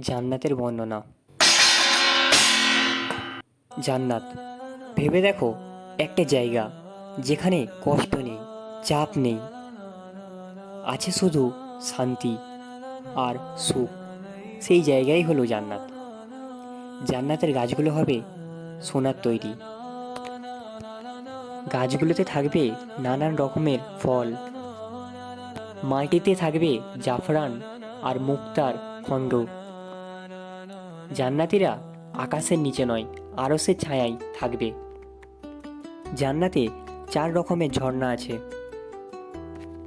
জান্নাতের বর্ণনা। জান্নাত। ভেবে দেখো, একটা জায়গা যেখানে কষ্ট নেই, চাপ নেই। আছে শুধু শান্তি আর সুখ। সেই জায়গাই হলো জান্নাত। জান্নাতের গাছগুলো হবে সোনার তৈরি। গাছগুলোতে থাকবে নানান রকমের ফল। মাটিতে থাকবে জাফরান আর মুক্তার খণ্ড। জান্নাতিরা আকাশের নিচে নয় আরসের ছায়ায় থাকবে। জান্নাতে চার রকমের ঝর্ণা আছে।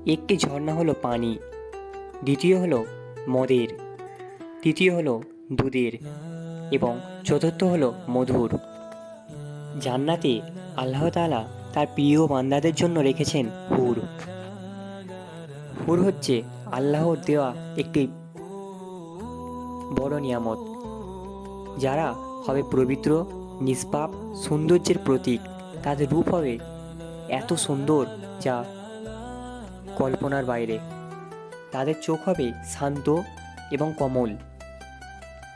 একটি ঝর্ণা হলো পানি, দ্বিতীয় হলো মদের, তৃতীয় হলো দুধের এবং চতুর্থ হলো মধুর। জান্নাতে আল্লাহ তাআলা তার প্রিয় বান্দাদের জন্য রেখেছেন হুর। হুর হচ্ছে আল্লাহর দেওয়া একটি বড় নিয়ামত। যারা হবে পবিত্র, নিষ্পাপ, সৌন্দর্যের প্রতীক। তাদের রূপ হবে এত সুন্দর যা কল্পনার বাইরে। তাদের চোখ হবে শান্ত এবং কমল।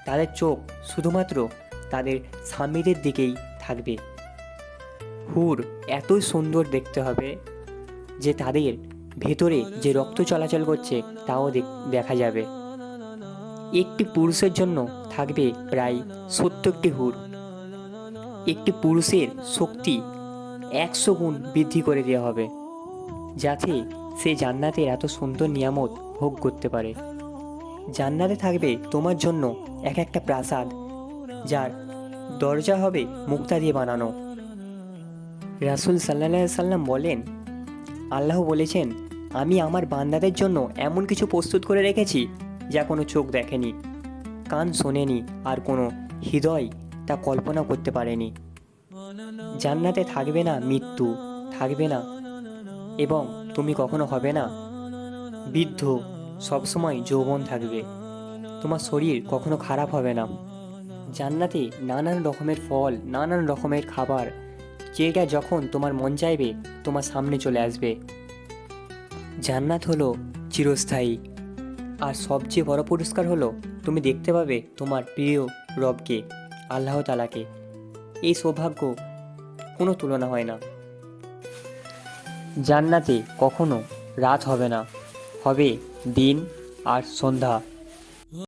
তাদের চোখ শুধুমাত্র তাদের স্বামীদের দিকেই থাকবে। হুর এতই সুন্দর দেখতে হবে যে তাদের ভেতরে যে রক্ত চলাচল করছে, তাও দেখ- যাবে। একটি পুরুষের জন্য থাকবে প্রায় সত্তরটি হুর। একটি পুরুষের শক্তি একশো গুণ বৃদ্ধি করে দেওয়া হবে, যাতে সে জান্নাতের এত সুন্দর নিয়ামত ভোগ করতে পারে। জান্নাতে থাকবে তোমার জন্য এক একটা প্রাসাদ, যার দরজা হবে মুক্তা দিয়ে বানানো। রাসুল সাল্লাহ সাল্লাম বলেন, আল্লাহ বলেছেন, আমি আমার বান্দাদের জন্য এমন কিছু প্রস্তুত করে রেখেছি যা কোনো চোখ দেখেনি। কান শোনেনি আর কোনো হৃদয় তা কল্পনা করতে পারেনি। জান্নাতে থাকবে না মৃত্যু, থাকবে না। এবং তুমি কখনো হবে না। বৃদ্ধ, সবসময় যৌবন থাকবে। তোমার শরীর কখনো খারাপ হবে না। জান্নাতে নানান রকমের ফল, নানান রকমের খাবার, যেটা যখন তোমার মন চাইবে, তোমার সামনে চলে আসবে। জান্নাত হলো চিরস্থায়ী। আর সবচেয়ে বড় পুরস্কার হলো তুমি দেখতে পাবে তোমার প্রিয় রবকে, আল্লাহ তালাকে এই সৌভাগ্য কোনো তুলনা হয় না। জান্নাতে কখনো রাত হবে না, হবে দিন আর সন্ধ্যা।